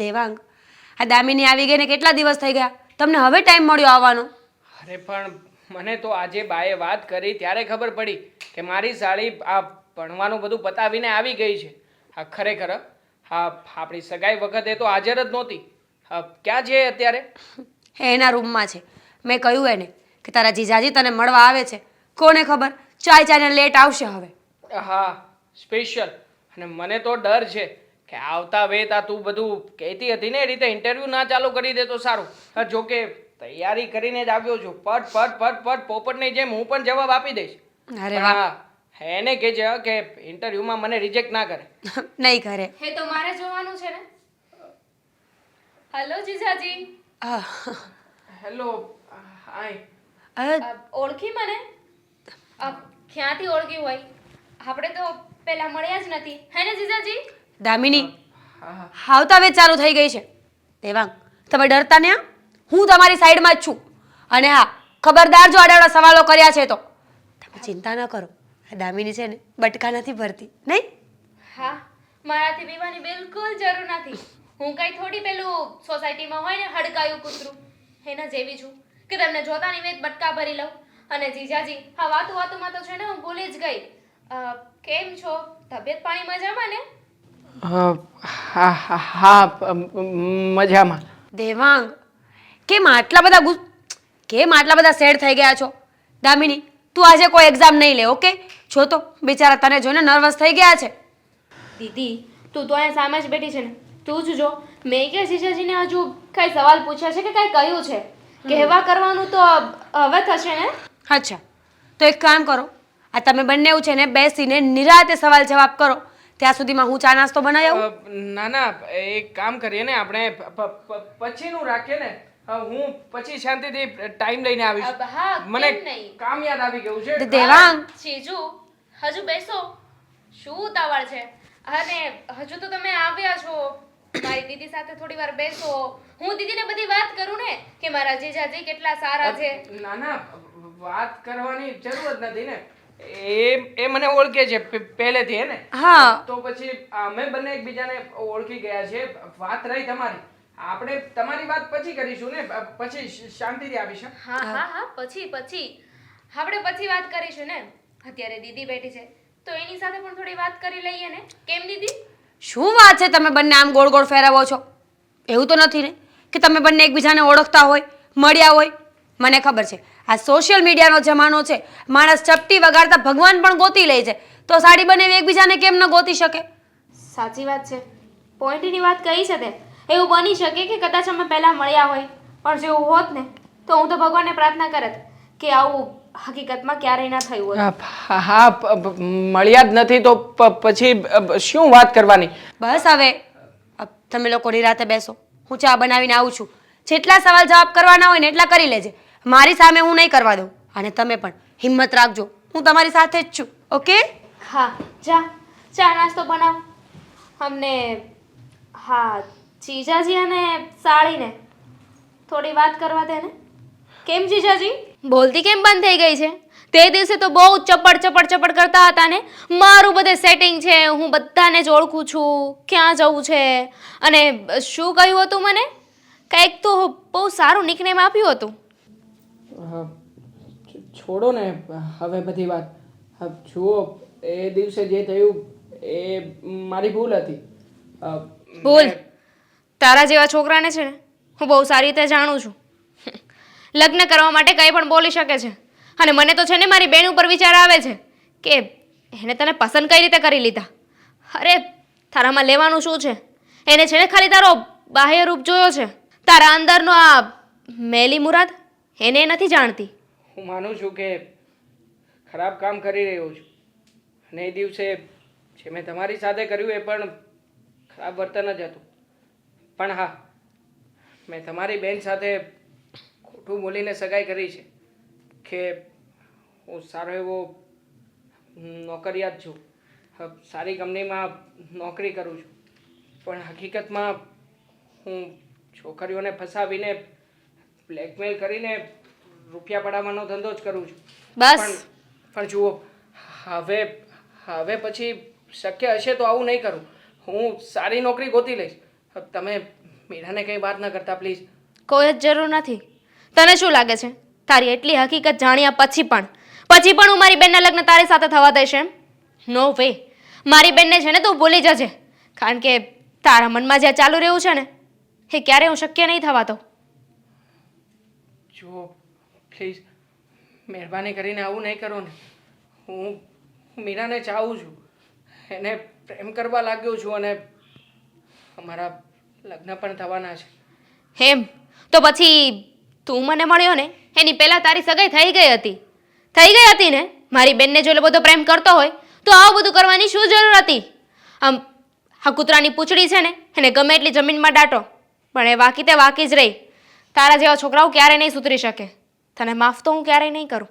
દેવાંગ. આ દામિની આવી ગઈ ને કેટલા દિવસ થઈ ગયા? તમને હવે ટાઈમ મળ્યો આવવાનો. અરે પણ મને તો આજે બાએ વાત કરી ત્યારે ખબર પડી કે મારી સાળી આ ભણવાનું બધું પતાવીને આવી ગઈ છે. હા ખરેખર હા. આપણી સગાઈ વખતે તો હાજર જ નહોતી. હા ક્યાં છે અત્યારે? એના રૂમમાં છે. મેં કહ્યું એને કે તારા જીજાજી તને મળવા આવે છે. કોને ખબર? ચાય ચાયને લેટ આવશે હવે. હા સ્પેશિયલ અને મને તો ડર છે કે આવતા વેતા તું બધું કહેતી હતી ને એ રીતે ઇન્ટરવ્યૂ ના ચાલુ કરી દે તો સારું. જો જોકે તૈયારી કરીને જ આવ્યો છું. પટ પટ પટ પટ પોપટની જેમ હું પણ જવાબ આપી દઈશ. અરે વાહ. હા એને કહેજે કે ઇન્ટરવ્યુમાં મને રિજેક્ટ ના કરે. નહીં કરે. હે તો મારે જોવાનું છે ને? હેલો જીજાજી. હેલો હાય ઓળખી મને? ક્યાંથી ઓળખી હોય? આપણે તો પહેલા મળ્યા જ નથી. હે ને જીજાજી? દામિની હા. હા આવતા વેત ચાલુ થઈ ગઈ છે. દેવાંગ તમે ડરતા ને હું? તમારી સાઈડમાં જ છું. અને હા ખબરદાર જો આડાવડા સવાલો કર્યા છે તો. તમે ચિંતા ન કરો. દામિની છે ને બટકા નથી ભરતી. નહીં? હા મારાથી બીવાની બિલકુલ જરૂર નથી. હું કઈ થોડી પેલું સોસાયટીમાં હોય ને હડકાયું કૂતરું. એના જેવી છું કે તમને જોતા નિવેદ બટકા ભરી લઉં. અને જીજાજી હા વાતું વાતુમાં તો છે ને હું ભૂલી જ ગઈ. કેમ છો? તબિયત પાણી મજામાં ને? હા હા હા મજામાં. દેવાંગ કેમ આટલા બધા ગુસ કેમ આટલા બધા સેડ થઈ ગયા છો? દામિની તું આજે કોઈ એક્ઝામ નહીં લે ઓકે? જો તો બિચારા તને જોઈને નર્વસ થઈ ગયા છે. દીદી તું તો અહીંયા સામે જ બેઠી છે ને. તું જ જો મેં કે જીજાજીને હજુ કઈ સવાલ પૂછ્યા છે કે કઈ કહ્યું છે? કહેવા કરવાનું તો હવે થશે ને? અચ્છા તો એક કામ કરો આ તમે બંને એવું છે ને બેસીને નિરાતે સવાલ જવાબ કરો. ત્યાં સુધીમાં હું ચા નાસ્તો બનાવી આવું? ના ના એક કામ કરીએ ને આપણે પછીનું રાખીએ ને હું પછી શાંતિથી ટાઈમ લઈને આવીશ. મને કામ યાદ આવી ગયું છે. દેવાંગ. જીજુ હજુ બેસો. શું ઉતાવળ છે? અને હજુ તો તમે આવ્યા છો. મારી દીદી સાથે થોડી વાર બેસો. હું દીદીને બધી વાત કરું ને કે મારા જીજાજી કેટલા સારા છે. ના ના વાત કરવાની જરૂર જ નથી ને. એ એ મને ઓળખે છે પહેલેથી હે ને? હા. તો પછી અમે બંને એકબીજાને ઓળખી ગયા છે. વાત રહી તમારી. આપણે તમારી વાત પછી કરીશું ને? પછી શાંતિથી આવીશું. હા હા હા પછી પછી. આપણે પછી વાત કરીશું ને? અત્યારે દીદી બેઠી છે. તો એની સાથે પણ થોડી વાત કરી લઈએ ને? કેમ દીદી? શું વાત છે? તમે બંને આમ ગોળ ગોળ ફેરવો છો? એવું તો નથી ને? કે તમે બંને એકબીજાને ઓળખતા હોય મળ્યા હોય? મને ખબર છે. આ સોશિયલ મીડિયાનો જમાનો છે. માણસ ચપટી વગાડતા ભગવાન પણ ગોતી લે છે. તો સાડી બનેવી એકબીજાને કેમ ન ગોતી શકે? સાચી વાત છે. પોઈન્ટની વાત કહી છે તે. એવું બની શકે કે કદાચ અમે પહેલાં મળ્યા હોય પણ જો એવું હોત ને તો હું તો ભગવાનને પ્રાર્થના કરત કે આવું હકીકતમાં ક્યારેય ના થયું હોય. હા મળ્યા જ નથી તો પ- પછી શું વાત કરવાની? બસ હવે તમે લોકો રાતે બેસો. હું ચા બનાવીને આવું છું. જેટલા સવાલ જવાબ કરવાના હોય ને એટલા કરી લેજે. મારી સામે હું નહીં કરવા દઉં. અને તમે પણ હિંમત રાખજો. હું તમારી સાથે જ છું ઓકે? હા જા. ચા નાસ્તો બનાવ. અમને હા જીજાજી અને સાળીને થોડી વાત કરવા દે ને. કેમ જીજાજી? બોલતી કેમ બંધ થઈ ગઈ છે? તે દિવસે તો બહુ ચપડ ચપડ ચપડ કરતા હતા ને. મારું બધે સેટિંગ છે હું બધાને જ ઓળખું છું. ક્યાં જવું છે? અને શું કહ્યું હતું મને? કંઈક તો બહુ સારું નિકનેમ આપ્યું હતું. છોડો ને હવે બધી વાત. જુઓ એ દિવસે જે થયું એ મારી ભૂલ હતી. ભૂલ? તારા જેવા છોકરાને છે ને હું બહુ સારી રીતે જાણું છું. લગ્ન કરવા માટે કંઈ પણ બોલી શકે છે. અને મને તો છે ને મારી બેન ઉપર વિચાર આવે છે કે એને તને પસંદ કઈ રીતે કરી લીધા? અરે તારામાં લેવાનું શું છે? એને છે ને ખાલી તારો બાહ્ય રૂપ જોયો છે. તારા અંદરનો આ મેલી મુરાદ? એને નથી જાણતી. હું માનું છું કે ખરાબ કામ કરી રહ્યો છું. અને એ દિવસે જે મેં તમારી સાથે કર્યું એ પણ ખરાબ વર્તન જ હતું. પણ હા, મેં તમારી બેન સાથે ખોટું બોલીને સગાઈ કરી છે કે હું સારો એવો નોકરિયાત છું. સારી કંપનીમાં નોકરી કરું છું. પણ હકીકતમાં હું છોકરીઓને ફસાવીને બ્લેકમેલ કરીને રૂપિયા પડાવવાનો ધંધો જ કરું છું. બસ. પણ જુઓ હવે હવે પછી શક્ય હશે તો આવું નહીં કરું. હું સારી નોકરી ગોતી લઈશ. તમે મીરાને કંઈ વાત ન કરતા પ્લીઝ. કોઈ જ જરૂર નથી. તને શું લાગે છે? તારી એટલી હકીકત જાણ્યા પછી પણ. પછી પણ હું મારી બેનના લગ્ન તારી સાથે થવા દઈશ એમ? નો વે મારી બેનને છે ને તું ભૂલી જજે. કારણ કે તારા મનમાં જે ચાલુ રહ્યું છે ને એ ક્યારે હું શક્ય નહીં થવા દઉં જો પ્લીઝ મહેરબાની કરીને આવું નહીં કરો ને. હું મીરાને ચાહું છું. એને પ્રેમ કરવા લાગ્યો છું અને અમારા લગ્ન પણ થવાના છે. હેમ, તો પછી તું મને મળ્યો ને? એની પહેલાં તારી સગાઈ થઈ ગઈ હતી. થઈ ગઈ હતી ને? મારી બેનને જો બધો પ્રેમ કરતો હોય, તો આવું બધું કરવાની શું જરૂર હતી? આમ, આ કૂતરાની પૂંછડી છે ને, એને ગમે એટલી જમીનમાં દાટો, પણ એ વાકી તે વાકી જ રહી. તારા જેવા છોકરાઓ ક્યારેય નહીં સુધરી શકે. તને માફ તો હું ક્યારેય નહીં કરું.